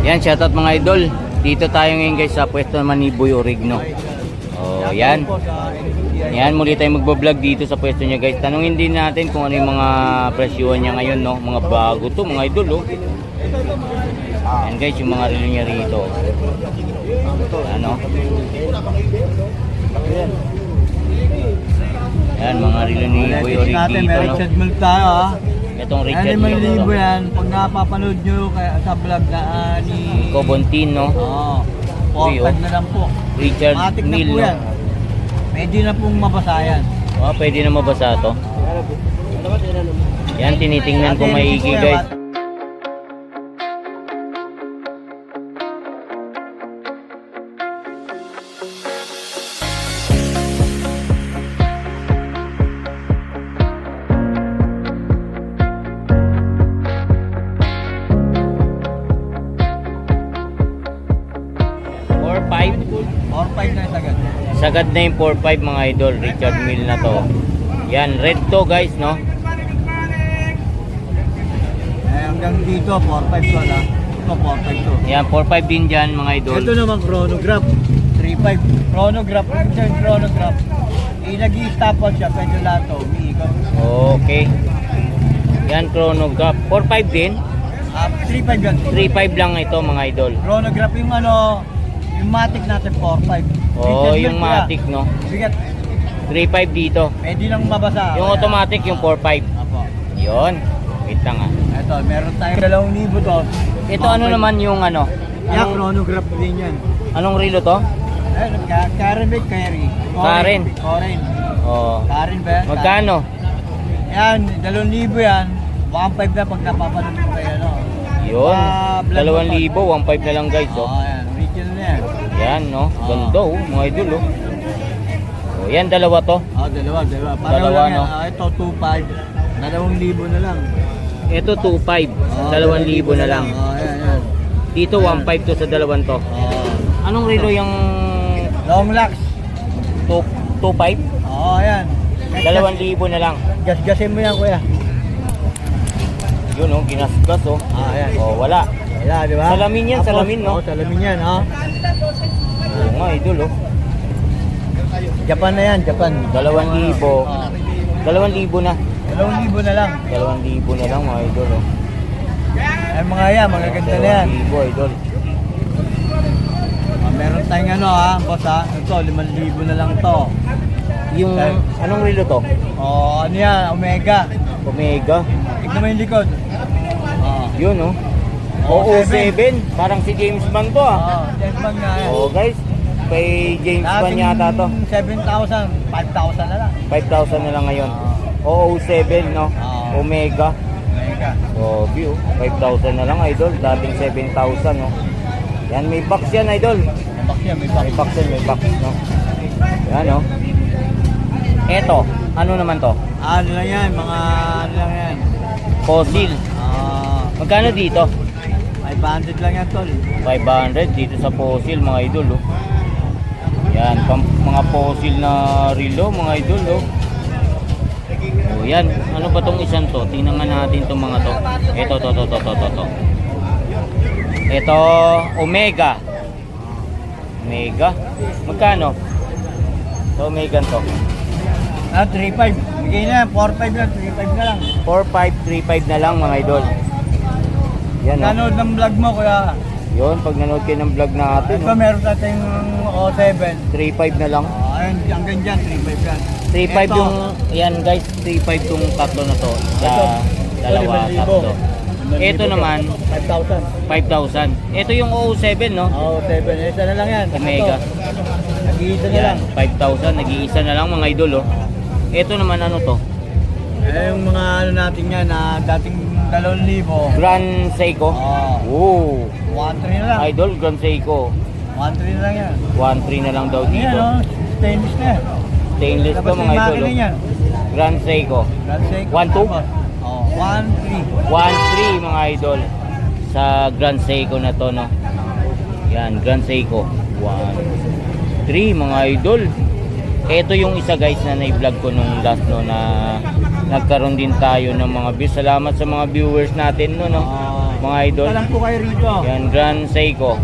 Yan, shoutout mga idol. Dito tayo ngayon guys sa pwesto naman ni Boy Origno. Oh, yan. Yan, muli tayo magbablog dito sa pwesto niya guys. Tanungin din natin kung ano yung mga presyuhan niya ngayon, no? Mga bago to, mga idol, oh. Yan guys, yung mga relo niya rito. Ano? Yan, mga relo ni Boy Electric Orig natin, may? Richard Milk tayo ha. Itong Richard Ano may libo yan, pag napapanood nyo kaya sa vlog na ah, ni... Cobontin, no? Oo. Uy, oh. Na lang po. Richard Matik na Mill, po no? yan. Pwede na pong mabasa yan. Oh, pwede na mabasa to. Yan, tinitingnan ko maigi guys. 4-5 na yung sagad. Sagad na yung 4-5 mga idol. Richard Mill na to. Yan, red to guys, no? Eh, hanggang dito, 4-5 to na. Ito, 4-5 to. Yan, 4-5 din dyan mga idol. Ito naman chronograph. 3-5. Chronograph. Ito yung chronograph. Eh, nag-i-stopwatch siya. Pwede lahat to. Umiikot. Okay. Yan, chronograph. 4-5 din. Ah, 3-5 yan. 3-5 lang ito mga idol. Chronograph yung ano, yung matic natin 4-5. Oh, Richard yung matic, no? Bigat. 3-5 dito. Pwede lang mabasa. Yung Kaya- automatic, yung 4-5. Apo. Yun. Wait lang ah. Ito, meron tayong dalawang libo to. Ito ano naman yung ano? Yeah, Anong, chronograph din yan. anong relo to? Eh, Ka- Karen ba? Karen. Karen. Karen. Oh. Karen ba? Magkano? Yan, dalawang libo yan. 1.5 na pag napapanood mo kayo, ano. Yun. Ah, Dalawang libo, 1.5 na lang guys, Oo, oh. Yan. No? Ah. Ganda, oh. Mga idol, oh. Oh, yan, dalawa to. Oo, dalawa, dalawa. Pareho Dalawa, lang no? Ah, ito, 2.5. Dalawang libo na lang. Ito, 2.5. Oo, Dalawang libo na lang. Oo, yan, yan. Dito, 1.5 to sa dalawang to. Oo. Anong relo yung Long locks. 2.5? Oo, yan. Dalawang libo na lang. Gas-gasin mo yan, kuya. Yun, oh. Ginasgas, oh. Ah, yan. Oh, wala. Wala, di ba? Salamin yan, salamin, no? Oo, salamin yan, ha? Oo nga, idol, oh. Japan na yan, Japan. Dalawang libo. Oo. Dalawang libo na. Dalawang libo na lang. Dalawang libo na lang, mga idol, oh. Ay, mga yan, magaganda na yan. Dalawang libo, idol. Ah, meron tayong ano, ha, boss, ha? Ito, limang libo na lang to. Yung, Okay. anong relo to? Oo, ano yan, Omega. Omega. Tignan mo yung likod. Oo. Yun, oh. Oo, 7. Parang si James Bond to, ah. Oo, yes, bang nga yan. Oo, guys. Kay James Bond yata to. 7,000, 5,000 na lang. 5,000 na lang ngayon. Oo, 7, no? Oo. Omega. Omega. So, view. 5,000 na lang, idol. Dating 7,000, no? Yan, may box yan, idol. May box yan, may box. May box yan, may box, no? Yan, no? Eto, ano naman to? Ano lang yan, mga ano lang yan. Fossil. Ah, Magkano dito? 500 lang yan, tol. 500 dito sa fossil, mga idol, oh. Yan, pam, mga fossil na relo, mga idol, oh. Oh, yan. Ano ba tong isang to? Tingnan nga natin tong mga to. Ito, to, to, to, to, to, to. Ito, Omega. Omega. Magkano? Ito, Omega to. Ah, 3.5. Bigay na yan, 4.5 lang, 3.5 na lang. 4535 na lang, mga idol. Yan, oh. Nanood ng vlog mo, kuya. Yun, pag nanood kayo ng vlog natin, Ito, oh. meron tayong O7. 35 na lang. Ah, ayun, hanggang dyan, 3.5 yan. 3.5 Ito, yung, yan guys, 3.5 yung tatlo na to. Sa Ito, dalawa, ito, 5,000. tatlo. 5,000 Ito naman, 5,000. 5,000. Ito yung 07, no? Oo, 7. Isa na lang yan. Omega. Nag-iisa na lang. Yan, 5,000. Nag-iisa na lang mga idol, oh. Ito naman ano to? Eh, yung mga ano natin yan, na dating 2,000. Grand Seiko. Oo. Oh, 1.3 na lang. idol, Grand Seiko. 1.3 na lang yan. 1.3 na lang daw Ano yan, dito. oh? Stainless na yan. Stainless Tapos to mga idol, oh. yan. Grand Seiko. Grand Seiko. One, two? Oo, 1.3. 1.3 mga idol sa Grand Seiko na to no. Yan, Grand Seiko. 1.3 mga idol. Ito yung isa guys na na-vlog ko nung last no na nagkaroon din tayo ng mga views. Salamat sa mga viewers natin no no. Ah, mga idol. Ito lang po kayo rito. Yan, Grand Seiko.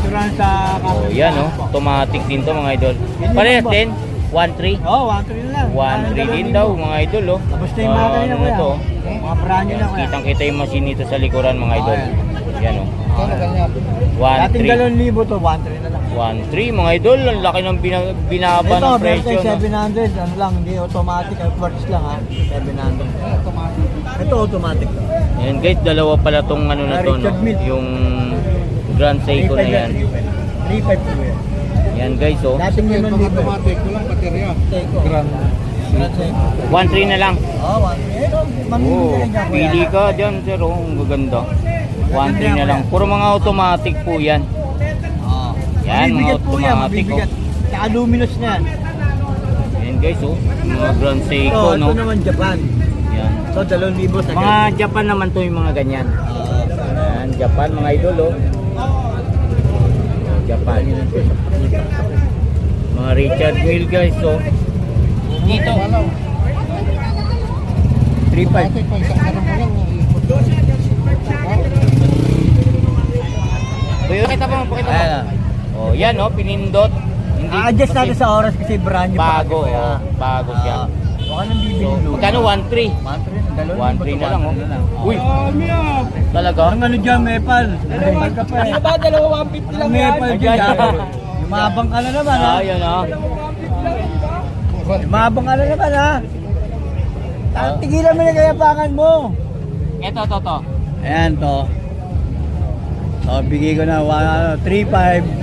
Ito lang sa Oh, yan oh. Automatic din to mga idol. Parehas din. 1.3. Oo, oh, 1-3 na lang. 1.3 din daw mga idol oh. Tapos na yung mga kanina ano kuya. to? Mga brand new na kuya. Kitang kita yung machine nito sa likuran mga idol. Yan oh. 1.3. galon libo to, 1-3 na lang. 1.3 mga idol. Ang laki ng bina- binaba Ito, ng presyo. Vertex No? 700, ano lang, hindi automatic, quartz lang ha, 700. Ito automatic to. Yan guys, dalawa pala tong ano na to. No? Yung Grand Seiko na yan. 3.5 po yan. Yan guys oh. Dating limang libo. automatic, walang baterya. Seiko. Grand. Grand Seiko. 1.3 na lang. Oo, 1-3. Oh, ka rin dyan, kuya. pili ka dyan sir oh. Ang gaganda. 1.3 na lang. Puro mga automatic po yan. Oo. Yan, mga Mabibigat po yan, automatic, luminous na yan. Yan guys oh. Mga Grand Seiko no. ito naman Japan. Yan. Ito, 2,000 sa Mga Japan naman to yung mga ganyan. Oo. Yan, Japan mga idol oh. Japan. Mga Richard Mille guys oh. Dito. 3.5. Automatic, pag sa kanan mo pakita mo. ah. Oh, yan oh, pinindot. Hindi A-adjust natin sa oras kasi brand new pa bago, bago siya. Ah, Baka nang bibili So, magkano 1.3? 1.3 na lang oh. Uy, talaga? Ang ano dyan, Mepal? Mepal ka pa eh. Ba, dalawa 150 lang yan. Mepal dyan. Ayan. ah. Yumabang ka na naman ha. Ah, yan ah. Yumabang ka na naman ha. Ah. Tigilan mo na kayapangan mo. Ito, to, to. Ayan to. So, bigay ko na 1, 3.5.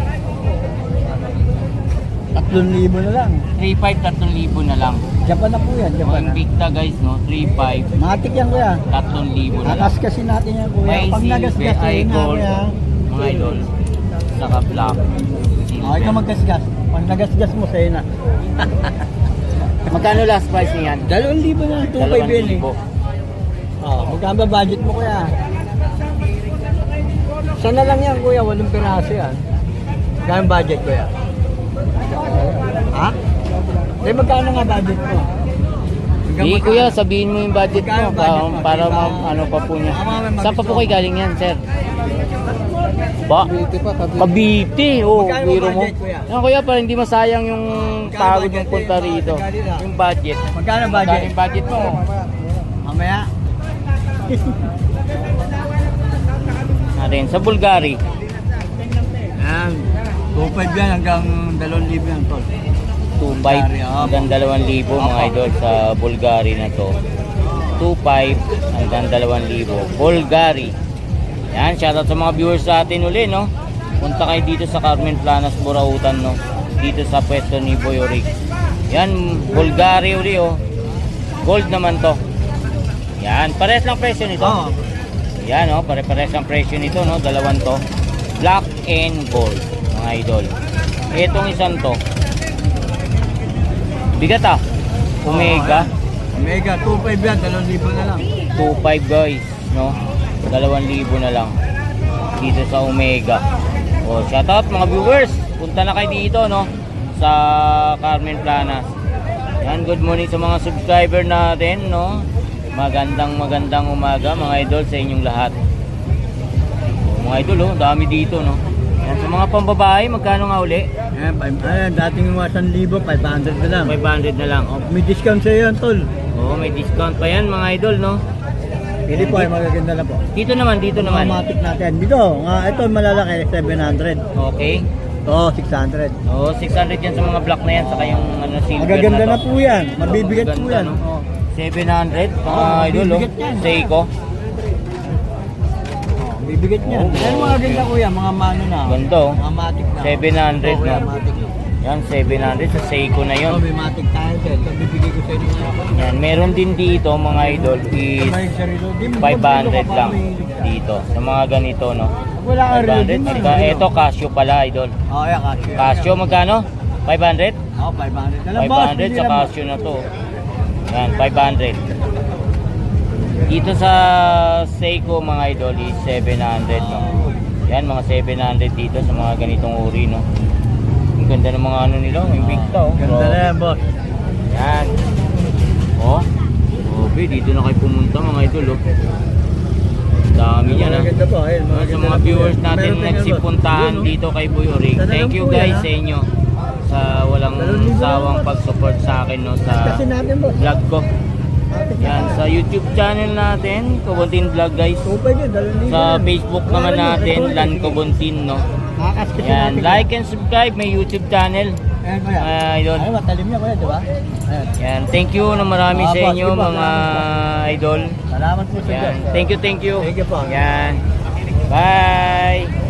3,000 na lang. 3.5, 3,000 na lang. Japan na po yan, Japan na. Invicta guys, no? 3.5, Matik yan kuya. 3,000 na lang. Akas kasi natin yan kuya. May Pag nagasgas ay yun na kuya. mga idol. Saka black. Oh, ikaw magkasgas. Pag nagasgas mo sa'yo na. Magkano last price niyan? 2,000 na, 2.5 yan eh. 2,000. Oh, magkano ba budget mo kuya? Sana lang yan kuya, walong piraso yan. Magkano budget kuya? Ha? Eh magkano nga budget mo? Hanggang Di magkano? kuya, sabihin mo yung budget mo Magkano para, mo? para ma- ano pa po niya. Saan pa po kayo galing yan, sir? Ba? Cavite pa, Cavite. Cavite, oh, Magkano biro mo. budget, kuya? Yan kuya, para hindi masayang yung Magkano tawid budget ng punta yung rito. Yung budget. Magkano Magkano budget? yung budget mo? Mamaya. Natin, sa Bulgari. Yan. 2.5 yan hanggang 2,000 yan tol. 2.5 Bulgari, ah. hanggang 2,000 mga idol sa Bulgari na to. 2.5 hanggang 2,000 Bulgari. Yan, shoutout sa mga viewers sa atin uli, no? Punta kayo dito sa Carmen Planas, Burautan, no? Dito sa pwesto ni Boy Oric. Yan, Bulgari uli, oh. Gold naman to. Yan, pares lang presyo nito. Oo. Yan, oh, pare-pares ang presyo nito, no? Dalawang to. Black and gold, mga idol. Itong isang to. Bigat ah. Omega. Omega, 2.5 yan, 2,000 na lang. 2.5 guys, no? 2,000 na lang. Dito sa Omega. O, shout out mga viewers. Punta na kayo dito, no? Sa Carmen Planas. Yan, good morning sa mga subscriber natin, no? Magandang magandang umaga mga idol sa inyong lahat. Mga idol, oh, dami dito, no? Yan, sa mga pambabae, magkano nga uli? Yan, five- ayan, dating 1,000, 500 na lang. 500 na lang. Oh, may discount sa'yo yan, tol. Oo, may discount pa yan mga idol, no? Pili po ay magaganda na po. Dito naman, dito naman. Automatic natin. Dito, nga, ito malalaki, 700. Okay. Oo, 600. Oo, 600 yan sa mga black na yan, saka yung ano, silver Magaganda na na to. po yan. Mabibigat po Maganda, yan. no? Oo. 700, mga idol, oh. mabibigat yan. Seiko. Oh, bibigat niyan. Oo. Yan mga ganda kuya, mga mano na. Ganda, oh. Mga matic na. 700, Oo, kuya, no? matic na. Yan, 700 sa Seiko na Oo, yon. may matic tayo dyan. Bibigay ko sa inyo ngayon. Yan, meron din dito mga idol is May sarilo. Di, 500 lang dito. Sa mga ganito, no? Wala ka rin. 500. Ito, Casio pala, idol. Oo, yan, Casio. Casio magkano? 500? Oo, 500 na boss. 500 Hindi sa lang, boss. Casio na to. Yan, 500. Dito sa Seiko mga idol is 700 no. Yan mga 700 dito sa mga ganitong uri no. Ang ganda ng mga ano nila, yung Invicta oh. Ganda na yan, boss. Yan. Oh. Grabe, dito na kayo pumunta mga idol oh. Dami yan ah. Maganda po, ayun. Sa mga viewers natin Meron nagsipuntahan ano, dito kay Boy Orig. Thank you guys sa inyo sa walang sawang pag-support sa akin no sa vlog ko. Yan sa YouTube channel natin, Kubuntin Vlog guys. Sa. Facebook naman natin, Lan. Kubuntin no. Yan, like and subscribe may YouTube channel. Ayan kuya. Mga idol. Ay, matalim niya kuya, di ba? Ayan. Yan, thank you na marami Ah, sa inyo ba? mga idol. Salamat po sa Diyos. thank you, thank you. Thank you po. Yan. Bye.